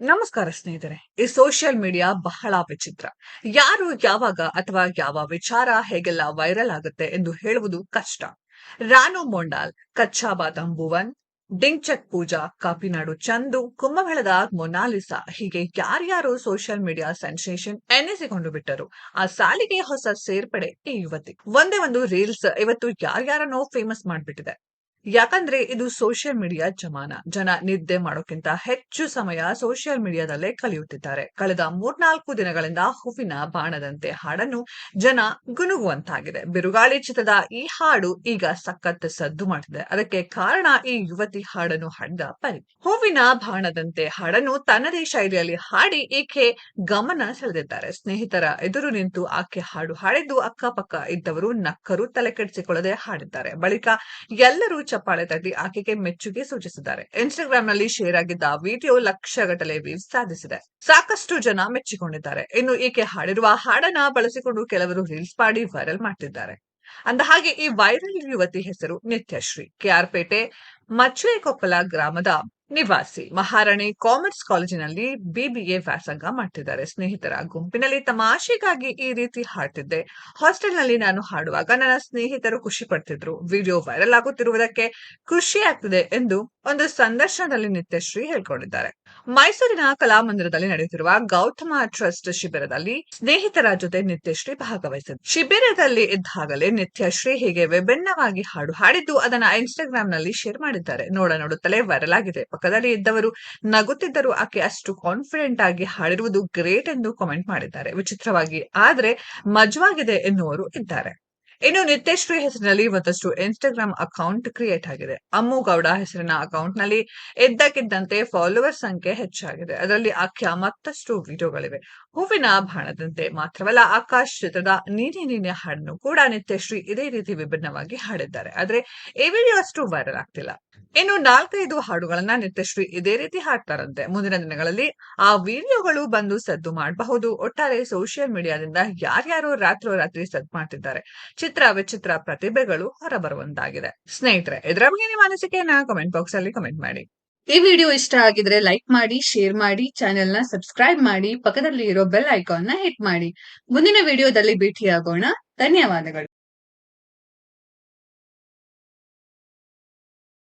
ನಮಸ್ಕಾರ ಸ್ನೇಹಿತರೆ, ಈ ಸೋಷಿಯಲ್ ಮೀಡಿಯಾ ಬಹಳ ವಿಚಿತ್ರ. ಯಾರು ಯಾವಾಗ ಅಥವಾ ಯಾವ ವಿಚಾರ ಹೇಗೆಲ್ಲ ವೈರಲ್ ಆಗುತ್ತೆ ಎಂದು ಹೇಳುವುದು ಕಷ್ಟ. ರಾನು ಮೊಂಡಾಲ್, ಕಚ್ಚಾ ಬಾದಾಮ್ ಭುವನ್, ಡಿಂಗ್ಚಕ್ ಪೂಜಾ, ಕಾಪಿನಾಡು ಚಂದು, ಕುಂಭಮೇಳದ ಮೊನಾಲಿಸಾ ಹೀಗೆ ಯಾರ್ಯಾರು ಸೋಷಿಯಲ್ ಮೀಡಿಯಾ ಸೆನ್ಸೇಷನ್ ಎನ್ನಿಸಿಕೊಂಡು ಬಿಟ್ಟರು, ಆ ಸಾಲಿಗೆ ಹೊಸ ಸೇರ್ಪಡೆ ಈ ಯುವತಿ. ಒಂದೇ ಒಂದು ರೀಲ್ಸ್ ಇವತ್ತು ಯಾರ್ಯಾರನ್ನೋ ಫೇಮಸ್ ಮಾಡ್ಬಿಟ್ಟಿದೆ. ಯಾಕಂದ್ರೆ ಇದು ಸೋಷಿಯಲ್ ಮೀಡಿಯಾ ಜಮಾನ. ಜನ ನಿದ್ದೆ ಮಾಡೋಕ್ಕಿಂತ ಹೆಚ್ಚು ಸಮಯ ಸೋಷಿಯಲ್ ಮೀಡಿಯಾದಲ್ಲೇ ಕಲಿಯುತ್ತಿದ್ದಾರೆ. ಕಳೆದ ಮೂರ್ನಾಲ್ಕು ದಿನಗಳಿಂದ ಹೂವಿನ ಬಾಣದಂತೆ ಹಾಡನ್ನು ಜನ ಗುನುಗುವಂತಾಗಿದೆ. ಬಿರುಗಾಳಿ ಚಿತ್ರದ ಈ ಹಾಡು ಈಗ ಸಖತ್ ಸದ್ದು ಮಾಡಿದೆ ಅದಕ್ಕೆ ಕಾರಣ ಈ ಯುವತಿ ಹಾಡನ್ನು ಹಾಡಿದ ಪರಿ. ಹೂವಿನ ಬಾಣದಂತೆ ಹಾಡನ್ನು ತನ್ನದೇ ಶೈಲಿಯಲ್ಲಿ ಹಾಡಿ ಈಕೆ ಗಮನ ಸೆಳೆದಿದ್ದಾರೆ. ಸ್ನೇಹಿತರ ಎದುರು ನಿಂತು ಆಕೆ ಹಾಡು ಹಾಡಿದ್ದು ಅಕ್ಕಪಕ್ಕ ಇದ್ದವರು ನಕ್ಕರು ತಲೆ ಕೆಡಿಸಿಕೊಳ್ಳದೆ ಹಾಡಿದ್ದಾರೆ. ಬಳಿಕ ಎಲ್ಲರೂ ಚಪ್ಪಾಳೆ ತಟ್ಟಿ ಆಕೆಗೆ ಮೆಚ್ಚುಗೆ ಸೂಚಿಸಿದ್ದಾರೆ. ಇನ್ಸ್ಟಾಗ್ರಾಮ್ನಲ್ಲಿ ಶೇರ್ ಆಗಿದ್ದ ವಿಡಿಯೋ ಲಕ್ಷಗಟ್ಟಲೆ ವ್ಯೂಸ್ ಸಾಧಿಸಿದೆ. ಸಾಕಷ್ಟು ಜನ ಮೆಚ್ಚಿಕೊಂಡಿದ್ದಾರೆ. ಇನ್ನು ಈಕೆ ಹಾಡಿರುವ ಹಾಡನ್ನ ಬಳಸಿಕೊಂಡು ಕೆಲವರು ರೀಲ್ಸ್ ಮಾಡಿ ವೈರಲ್ ಮಾಡ್ತಿದ್ದಾರೆ. ಅಂದ ಹಾಗೆ ಈ ವೈರಲ್ ಯುವತಿ ಹೆಸರು ನಿತ್ಯಶ್ರೀ. ಕೆಆರ್ಪೇಟೆ ಮಚ್ಚುವೆಕೊಪ್ಪಲ ಗ್ರಾಮದ ನಿವಾಸಿ ಮಹಾರಾಣಿ ಕಾಮರ್ಸ್ ಕಾಲೇಜಿನಲ್ಲಿ ಬಿಬಿಎ ವ್ಯಾಸಂಗ ಮಾಡ್ತಿದ್ದಾರೆ. ಸ್ನೇಹಿತರ ಗುಂಪಿನಲ್ಲಿ ತಮಾಷೆಗಾಗಿ ಈ ರೀತಿ ಹಾಡ್ತಿದ್ದೆ. ಹಾಸ್ಟೆಲ್ನಲ್ಲಿ ನಾನು ಹಾಡುವಾಗ ನನ್ನ ಸ್ನೇಹಿತರು ಖುಷಿ ಪಡ್ತಿದ್ರು. ವಿಡಿಯೋ ವೈರಲ್ ಆಗುತ್ತಿರುವುದಕ್ಕೆ ಖುಷಿ ಆಗ್ತಿದೆ ಎಂದು ಒಂದು ಸಂದರ್ಶನದಲ್ಲಿ ನಿತ್ಯಶ್ರೀ ಹೇಳ್ಕೊಂಡಿದ್ದಾರೆ. ಮೈಸೂರಿನ ಕಲಾಮಂದಿರದಲ್ಲಿ ನಡೆಯುತ್ತಿರುವ ಗೌತಮ ಟ್ರಸ್ಟ್ ಶಿಬಿರದಲ್ಲಿ ಸ್ನೇಹಿತರ ಜೊತೆ ನಿತ್ಯಶ್ರೀ ಭಾಗವಹಿಸಿದ್ರು ಶಿಬಿರದಲ್ಲಿ ಇದ್ದಾಗಲೇ ನಿತ್ಯಶ್ರೀ ಹೀಗೆ ವಿಭಿನ್ನವಾಗಿ ಹಾಡು ಹಾಡಿದ್ದು ಅದನ್ನ ಇನ್ಸ್ಟಾಗ್ರಾಮ್ನಲ್ಲಿ ಶೇರ್ ಮಾಡಿದ್ದಾರೆ ನೋಡ ನೋಡುತ್ತಲೇ ವೈರಲ್ ಆಗಿದೆ ಪಕ್ಕದಲ್ಲಿ ಇದ್ದವರು ನಗುತ್ತಿದ್ದರು ಆಕೆ ಅಷ್ಟು ಕಾನ್ಫಿಡೆಂಟ್ ಆಗಿ ಹಾಡಿರುವುದು ಗ್ರೇಟ್ ಎಂದು ಕಾಮೆಂಟ್ ಮಾಡಿದ್ದಾರೆ. ವಿಚಿತ್ರವಾಗಿ. ಆದ್ರೆ ಮಜವಾಗಿದೆ ಎನ್ನುವರು ಇದ್ದಾರೆ. ಇನ್ನು ನಿತ್ಯಶ್ರೀ ಹೆಸರಿನಲ್ಲಿ ಮತ್ತಷ್ಟು ಇನ್ಸ್ಟಾಗ್ರಾಮ್ ಅಕೌಂಟ್ ಕ್ರಿಯೇಟ್ ಆಗಿದೆ. ಅಮ್ಮು ಗೌಡ ಹೆಸರಿನ ಅಕೌಂಟ್ನಲ್ಲಿ ಇದ್ದಕ್ಕಿದ್ದಂತೆ ಫಾಲೋವರ್ ಸಂಖ್ಯೆ ಹೆಚ್ಚಾಗಿದೆ. ಅದರಲ್ಲಿ ಆಖ್ಯ ಮತ್ತಷ್ಟು ವಿಡಿಯೋಗಳಿವೆ ಹೂವಿನ ಬಾಣದಂತೆ ಮಾತ್ರವಲ್ಲ, ಆಕಾಶ್ ಚಿತ್ರದ ನೀನೆ ನೀನೆ ಹಾಡನ್ನು ಕೂಡ ನಿತ್ಯಶ್ರೀ ಇದೇ ರೀತಿ ವಿಭಿನ್ನವಾಗಿ ಹಾಡಿದ್ದಾರೆ. ಆದ್ರೆ ಈ ವಿಡಿಯೋ ಅಷ್ಟು ವೈರಲ್ ಆಗ್ತಿಲ್ಲ. ಇನ್ನು ನಾಲ್ಕೈದು ಹಾಡುಗಳನ್ನ ನಿತ್ಯಶ್ರೀ ಇದೇ ರೀತಿ ಹಾಡ್ತಾರಂತೆ. ಮುಂದಿನ ದಿನಗಳಲ್ಲಿ ಆ ವಿಡಿಯೋಗಳು ಬಂದು ಸದ್ದು ಮಾಡಬಹುದು. ಒಟ್ಟಾರೆ ಸೋಷಿಯಲ್ ಮೀಡಿಯಾದಿಂದ ಯಾರ್ಯಾರು ರಾತ್ರೋರಾತ್ರಿ ಸದ್ದು ಮಾಡ್ತಿದ್ದಾರೆ. ಚಿತ್ರ ವಿಚಿತ್ರ ಪ್ರತಿಭೆಗಳು ಹೊರಬರುವಂತಾಗಿದೆ. ಸ್ನೇಹಿತರೆ, ಇದರ ಬಗ್ಗೆ ನಿಮ್ಮ ಅನಿಸಿಕೆಯನ್ನ ಕಮೆಂಟ್ ಬಾಕ್ಸ್ ಅಲ್ಲಿ ಕಮೆಂಟ್ ಮಾಡಿ. ಈ ವಿಡಿಯೋ ಇಷ್ಟ ಆಗಿದ್ರೆ ಲೈಕ್ ಮಾಡಿ ಶೇರ್ ಮಾಡಿ ಚಾನೆಲ್ನ ಸಬ್ಸ್ಕ್ರೈಬ್ ಮಾಡಿ ಪಕ್ಕದಲ್ಲಿ ಇರೋ ಬೆಲ್ ಐಕಾನ್ನ ಹಿಟ್ ಮಾಡಿ. ಮುಂದಿನ ವಿಡಿಯೋದಲ್ಲಿ ಭೇಟಿಯಾಗೋಣ. ಧನ್ಯವಾದಗಳು.